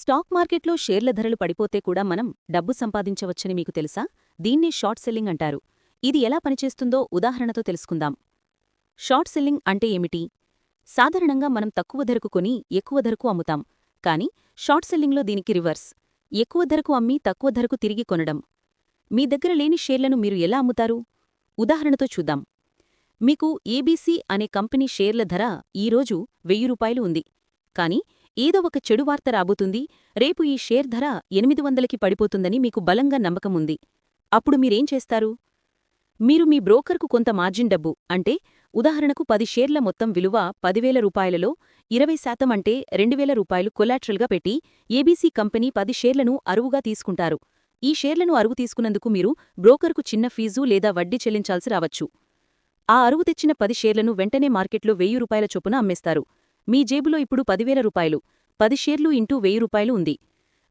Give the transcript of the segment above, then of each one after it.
Stock మార్కెట్లో షేర్ల ధరలు పడిపోతే కూడా మనం డబ్బు సంపాదించవచ్చని మీకు తెలుసా? దీన్నే షార్ట్ సెల్లింగ్ అంటారు. ఇది ఎలా పనిచేస్తుందో ఉదాహరణతో తెలుసుకుందాం. షార్ట్ సెల్లింగ్ అంటే ఏమిటి? సాధారణంగా మనం తక్కువ ధరకు కొని ఎక్కువ ధరకు అమ్ముతాం. కాని షార్ట్ సెల్లింగ్లో దీనికి రివర్స్. ఎక్కువ ధరకు అమ్మి తక్కువ ధరకు తిరిగి కొనడం. మీ దగ్గర లేని షేర్లను మీరు ఎలా అమ్ముతారు? ఉదాహరణతో చూద్దాం. మీకు ఏబీసీ అనే కంపెనీ షేర్ల ధర ఈరోజు వెయ్యి రూపాయలు ఉంది. కానీ ఏదో ఒక చెడు వార్త రాబోతుంది. రేపు ఈ షేర్ ధర ఎనిమిది వందలకి పడిపోతుందని మీకు బలంగా నమ్మకముంది అప్పుడు మీరేం చేస్తారు? మీరు మీ బ్రోకర్కు కొంత మార్జిన్ డబ్బు అంటే ఉదాహరణకు పది షేర్ల మొత్తం విలువ పదివేల రూపాయలలో ఇరవై శాతం అంటే రెండువేల రూపాయలు కొలాట్రల్గా పెట్టి ఏబీసీ కంపెనీ పది షేర్లను అరువుగా తీసుకుంటారు. ఈ షేర్లను అరువు తీసుకున్నందుకు మీరు బ్రోకర్కు చిన్న ఫీజు లేదా వడ్డీ చెల్లించాల్సి రావచ్చు. ఆ అరువు తెచ్చిన పది షేర్లను వెంటనే మార్కెట్లో వెయ్యి రూపాయల చొప్పున అమ్మేస్తారు. మీ జేబులో ఇప్పుడు పదివేల రూపాయలు పది షేర్లు ఇంటూ వెయ్యి రూపాయలు ఉంది.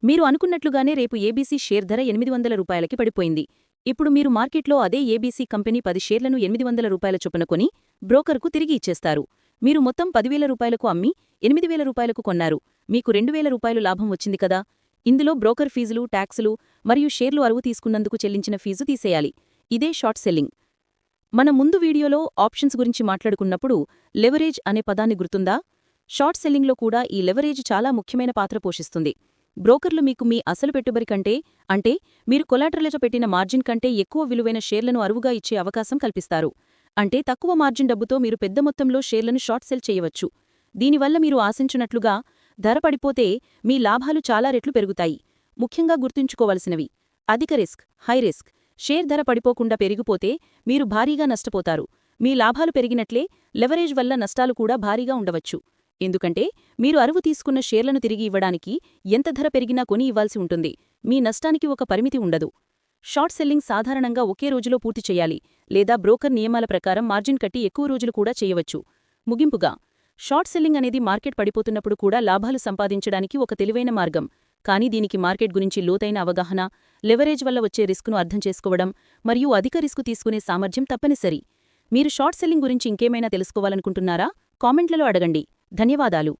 మీరు అనుకున్నట్లుగానే రేపు ఏబీసీ షేర్ ధర ఎనిమిది వందల రూపాయలకి పడిపోయింది. ఇప్పుడు మీరు మార్కెట్లో అదే ఏబీసీ కంపెనీ పది షేర్లను ఎనిమిది వందల రూపాయల చొప్పున కొని బ్రోకర్కు తిరిగి ఇచ్చేస్తారు. మీరు మొత్తం పదివేల రూపాయలకు అమ్మి ఎనిమిది వేల రూపాయలకు కొన్నారు. మీకు రెండు వేల రూపాయలు లాభం వచ్చింది కదా? ఇందులో బ్రోకర్ ఫీజులు ట్యాక్సులు మరియు షేర్లు అరువు తీసుకున్నందుకు చెల్లించిన ఫీజు తీసేయాలి. ఇదే షార్ట్ సెల్లింగ్. మన ముందు వీడియోలో ఆప్షన్స్ గురించి మాట్లాడుకున్నప్పుడు లెవరేజ్ అనే పదాన్ని గుర్తుందా? షార్ట్ సెల్లింగ్లో కూడా ఈ లెవరేజ్ చాలా ముఖ్యమైన పాత్ర పోషిస్తుంది. బ్రోకర్లు మీకు మీ అసలు పెట్టుబడి కంటే అంటే మీరు కొలాటరలతో పెట్టిన మార్జిన్ కంటే ఎక్కువ విలువైన షేర్లను అరువుగా ఇచ్చే అవకాశం కల్పిస్తారు. అంటే తక్కువ మార్జిన్ డబ్బుతో మీరు పెద్ద మొత్తంలో షేర్లను షార్ట్ సెల్ చేయవచ్చు. దీనివల్ల మీరు ఆశించినట్లుగా ధర పడిపోతే మీ లాభాలు చాలా రెట్లు పెరుగుతాయి. ముఖ్యంగా గుర్తుంచుకోవలసినవి. అధిక రిస్క్ హై రిస్క్. షేర్ ధర పడిపోకుండా పెరిగిపోతే మీరు భారీగా నష్టపోతారు. మీ లాభాలు పెరిగినట్లే లెవరేజ్ వల్ల నష్టాలు కూడా భారీగా ఉండవచ్చు. ఎందుకంటే మీరు అరువు తీసుకున్న షేర్లను తిరిగి ఇవ్వడానికి ఎంత ధర పెరిగినా కొని ఇవ్వాల్సి ఉంటుంది. మీ నష్టానికి ఒక పరిమితి ఉండదు. షార్ట్ సెల్లింగ్ సాధారణంగా ఒకే రోజులో పూర్తి చేయాలి లేదా బ్రోకర్ నియమాల ప్రకారం మార్జిన్ కట్టి ఎక్కువ రోజులు కూడా చేయవచ్చు. ముగింపుగా షార్ట్ సెల్లింగ్ అనేది మార్కెట్ పడిపోతున్నప్పుడు కూడా లాభాలు సంపాదించడానికి ఒక తెలివైన మార్గం. కానీ దీనికి మార్కెట్ గురించి లోతైన అవగాహన లెవరేజ్ వల్ల వచ్చే రిస్కును అర్థం చేసుకోవడం మరియు అధిక రిస్కు తీసుకునే సామర్థ్యం తప్పనిసరి. మీరు షార్ట్ సెల్లింగ్ గురించి ఇంకేమైనా తెలుసుకోవాలనుకుంటున్నారా? కామెంట్లలో అడగండి. ధన్యవాదాలు.